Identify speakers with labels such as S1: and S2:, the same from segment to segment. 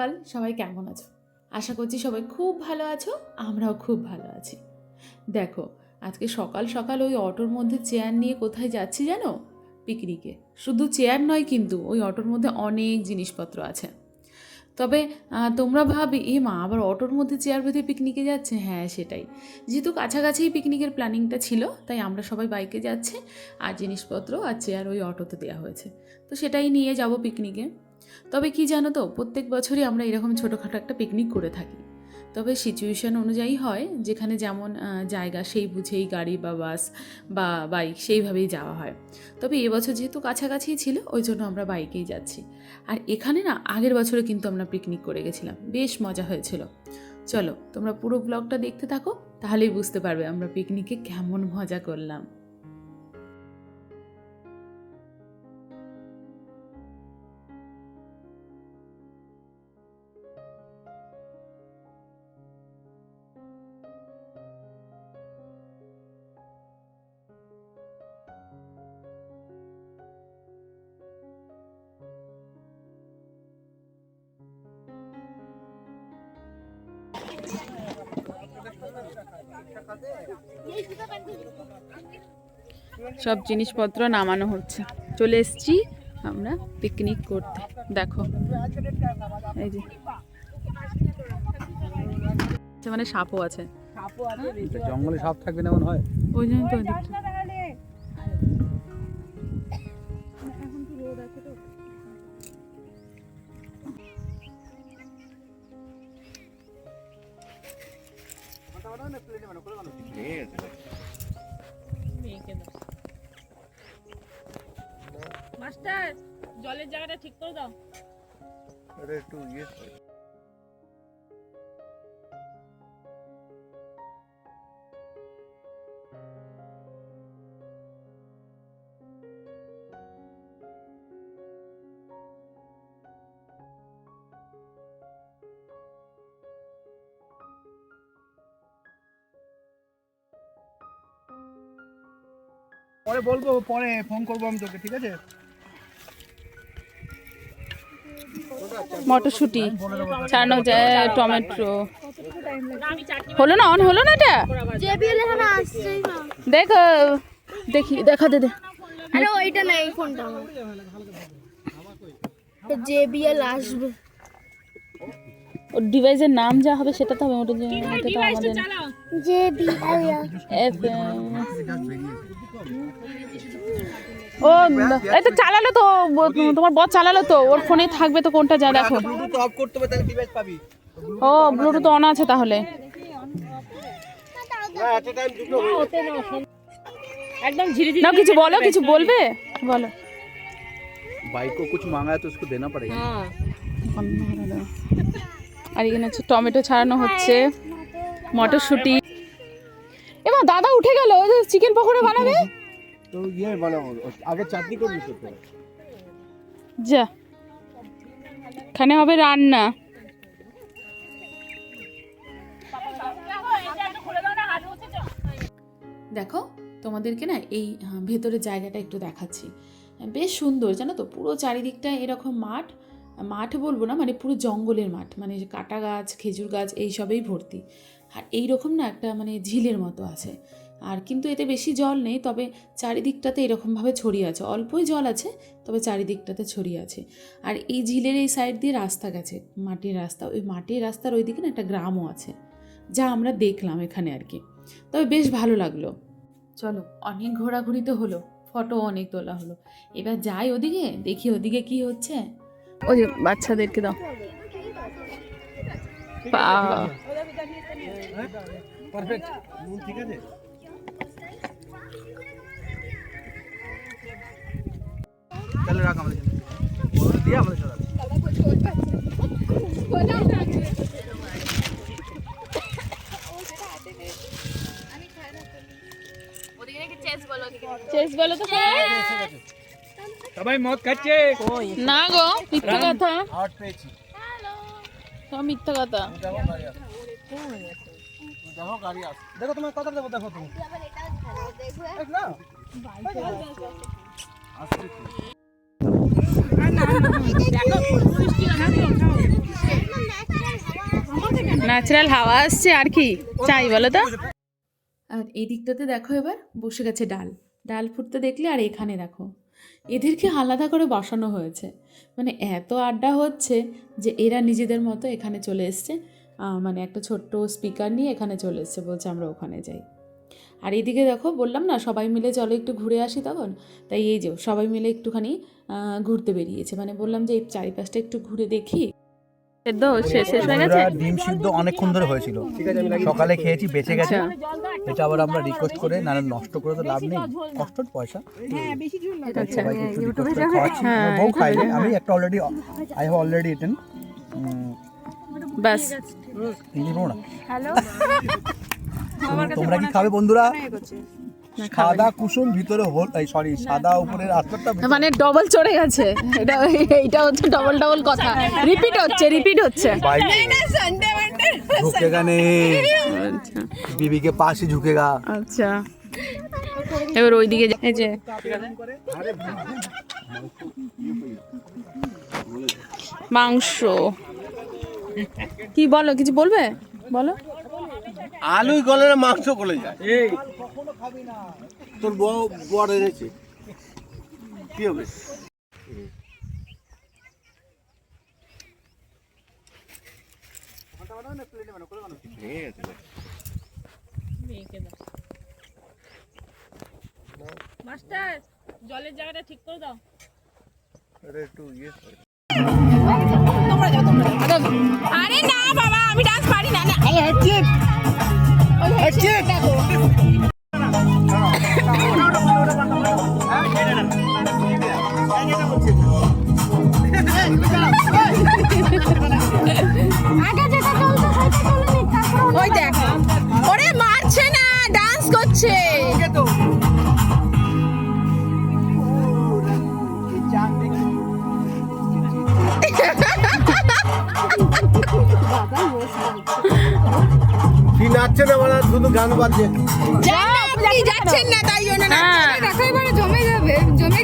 S1: সকাল, সবাই কেমন আছো? আশা করছি সবাই খুব ভালো আছো, আমরাও খুব ভালো আছি। দেখো, আজকে সকাল সকাল ওই অটোর মধ্যে চেয়ার নিয়ে কোথায় যাচ্ছি জানো? পিকনিকে। শুধু চেয়ার নয় কিন্তু ওই অটোর মধ্যে অনেক জিনিসপত্র আছে। তবে তোমরা ভাবি, এ মা, আবার অটোর মধ্যে চেয়ার বেঁধে পিকনিকে যাচ্ছে? হ্যাঁ সেটাই। যেহেতু কাছাকাছি পিকনিকের প্ল্যানিংটা ছিল, তাই আমরা সবাই বাইকে যাচ্ছি, আর জিনিসপত্র আর চেয়ার ওই অটোতে দেওয়া হয়েছে। তো সেটাই নিয়ে যাব পিকনিকে। তবে কি জানো তো, প্রত্যেক বছরই আমরা এরকম ছোটোখাটো একটা পিকনিক করে থাকি। তবে সিচুয়েশন অনুযায়ী হয়, যেখানে যেমন জায়গা সেই বুঝেই গাড়ি বা বাস বা বাইক সেইভাবেই যাওয়া হয়। তবে এবছর যেহেতু কাছাকাছিই ছিল, ওই জন্য আমরা বাইকেই যাচ্ছি। আর এখানে না, আগের বছরে কিন্তু আমরা পিকনিক করে গেছিলাম। বেশ মজা হয়েছিল। চলো, তোমরা পুরো ব্লগটা দেখতে থাকো, তাহলেই বুঝতে পারবে আমরা পিকনিকে কেমন মজা করলাম। সব জিনিসপত্র নামানো হচ্ছে। চলে এসছি আমরা পিকনিক করতে। দেখো। এই যে। আচ্ছা, মানে সাপও আছে।
S2: জঙ্গলে সাপ থাকবে না এমন হয়?
S1: ওই জন্য তো
S3: মাস্টার জলের জায়গাটা ঠিক করে দাও।
S2: একটু ইয়ে পরে বলব পরে ফোন করব আমি তোকে ঠিক আছে?
S1: মটরশুঁটি ছাড়ানো যায় টমেটো। হলো না অন হলো না এটা?
S4: জেবিএল এখানে আসছেই না।
S1: দেখো দেখি দেখা দে দে।
S4: আরে ওইটা না এই ফোনটা আমার। জেবিএল আসবে।
S1: ওর ডিভাইসের নাম যা হবে সেটা তো হবে ওটা তো আমাদের
S4: জেবিএল
S1: এফ ও এই তো চালালো তো ব- তোমার বস চালালো তো ওর ফোনে থাকবে তো কোনটা যা দেখো
S2: ব্লুটুথ অফ করতে হবে তাহলে ডিভাইস পাবি
S1: ও ব্লুটুথ অন আছে তাহলে
S2: না এট এ টাইম দুটো
S3: একদম ঝিরি ঝিরি
S1: না কিছু বলো কিছু বলবে বলো
S2: भाई को कुछ मांगा है तो उसको देना पड़ेगा
S3: হ্যাঁ
S1: আর এখানে হচ্ছে টমেটো ছাড়ানো হচ্ছে মটরশুঁটি এবং দাদা উঠে গেল চিকেন পকোড়া বানাবে?
S2: তো গিয়ে বানাবো আগে চাটনি করবি
S1: যা। এখানে হবে রান্না। দেখো তোমাদেরকে না এই ভেতরের জায়গাটা একটু দেখাচ্ছি। বেশ সুন্দর জানো তো? পুরো চারিদিকটা এরকম মাঠ। মাঠ বলব না মানে পুরো জঙ্গলের মাঠ মানে কাটা গাছ খেজুর গাছ এইসবেই ভর্তি। আর এই রকম না একটা মানে ঝিলের মতো আছে। আর কিন্তু এতে বেশি জল নেই, তবে চারিদিকটাতে এরকমভাবে ছড়িয়ে আছে। অল্পই জল আছে, তবে চারিদিকটাতে ছড়িয়ে আছে। আর এই ঝিলের এই সাইড দিয়ে রাস্তা গেছে, মাটির রাস্তা। ওই মাটির রাস্তার ওইদিকে না একটা গ্রামও আছে, যা আমরা দেখলাম এখানে আর কি। তবে বেশ ভালো লাগল। চলো, অনেক ঘোরাঘুরি তো হলো ফটো অনেক তোলা হলো। এবার যাই ওদিকে, দেখি ওদিকে কি হচ্ছে। ওই বাচ্চাদেরকে দাও। পারফেক্ট
S2: নুন মদ খাচ্ছে।
S1: না গো কথা। সব মিথ্যা কথা।
S2: দেখো তোমার কথা দেবো দেখো তুমি?
S1: ন্যাচারাল হাওয়া আসছে আর কি? চাই বলো তো। আর এই দিকটাতে দেখো এবার বসে গেছে ডাল। ডাল ফুটতে দেখলে আর এখানে দেখো। এদেরকে আলাদা করে বসানো হয়েছে। মানে এত আড্ডা হচ্ছে যে এরা নিজেদের মতো এখানে চলে এসছে। মানে একটা ছোট্ট স্পিকার নিয়ে এখানে চলে এসছে বলছে আমরা ওখানে যাই। আর এদিকে দেখো বললাম না, সবাই মিলে চলো একটু ঘুরে আসি তখন। তাই এই যে সবাই মিলে একটুখানি ঘুরতে বেরিয়েছে। মানে বললাম যে চারিপাশটা একটু ঘুরে দেখি। সেদ্ধ শেষ শেষ হয়ে গেছে?
S2: ডিম সিদ্ধ অনেকক্ষণ ধরে হয়েছিল। সকালে খেয়েছি বেঁচে গেছে।
S1: আচ্ছা
S2: এটা আবার আমরা রিকোয়েস্ট করে না নষ্ট করে তো লাভ নেই। কষ্ট পয়সা।
S1: আচ্ছা।
S2: করে খাওয়াচ্ছি।
S1: হ্যাঁ,
S2: আমার বউ
S1: হ্যাঁ।
S2: আমি একটা already I have already eaten
S1: বাস।
S2: না তোমরা কি খাবে বন্ধুরা? সাদা কুসুম ভিতরে হোল এই সরি সাদা উপরের আস্তরটা
S1: মানে ডবল চড়ে গেছে। এটা এটা হচ্ছে ডবল ডবল কথা। রিপিট হচ্ছে রিপিট হচ্ছে।
S2: ঝুঁকেগা নেই বিবিকে পাশে ঝুকেগা
S1: আচ্ছা। এবার ওইদিকে এই যে। মাংস। কি বলো কিছু বলবে? বলো।
S5: আলু গলে মাংস গলে যায়। তোর বউ বড় এনেছে। কি হবে?
S3: মাস্টার জলের জায়গাটা ঠিক করে দাও। আরে না বাবা আমি ডান্স পারি না না। ওই দেখ। ওরে মারছে না ডান্স করছে।
S5: কি নাচছে না মানে শুধু গান বাজছে
S3: যাচ্ছেন না তাই জন্য না।
S4: দেখো এবারে জমে যাবে জমে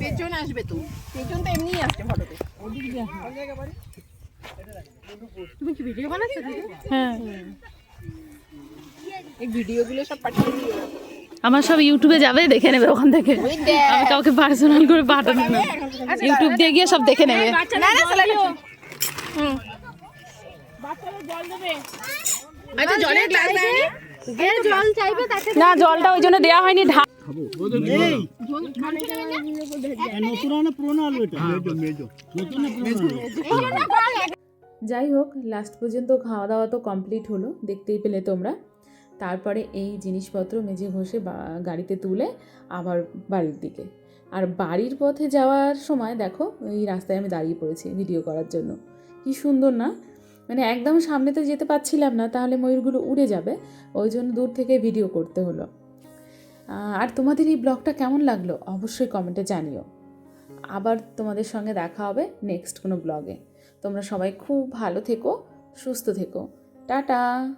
S3: পেছন আসবে তো। পেছন তো আসছে ফটোতে।
S4: তুমি কি ভিডিও বানাচ্ছো
S1: হ্যাঁ।
S3: এই সব পাঠিয়ে দিও।
S1: আমার সব ইউটিউবে যাবে দেখে নেবে ওখান থেকে। আমি কাউকে পার্সোনাল করে পাঠানো না। আচ্ছা, ইউটিউব দিয়ে গিয়ে সব দেখে নেবে।
S3: হ্যাঁ, না
S1: না জলটা ওই জন্য দেওয়া হয়নি ঢাক না ঢা যাই হোক লাস্ট পর্যন্ত খাওয়া দাওয়া তো কমপ্লিট হলো দেখতেই পেলে তোমরা। তারপরে এই জিনিসপত্র মেজে ঘষে বা- গাড়িতে তুলে আবার বাড়ির দিকে। আর বাড়ির পথে যাওয়ার সময় দেখো এই রাস্তায় আমি দাঁড়িয়ে পড়েছি ভিডিও করার জন্য। কি সুন্দর না? মানে একদম সামনে তো যেতে পারছিলাম না তাহলে ময়ূরগুলো উড়ে যাবে। ওই জন্য দূর থেকে ভিডিও করতে হলো। আর তোমাদের এই ব্লগটা কেমন লাগল অবশ্যই কমেন্টে জানিও। আবার তোমাদের সঙ্গে দেখা হবে নেক্সট কোনো ব্লগে। তোমরা সবাই খুব ভালো থেকো, সুস্থ থেকো। টাটা!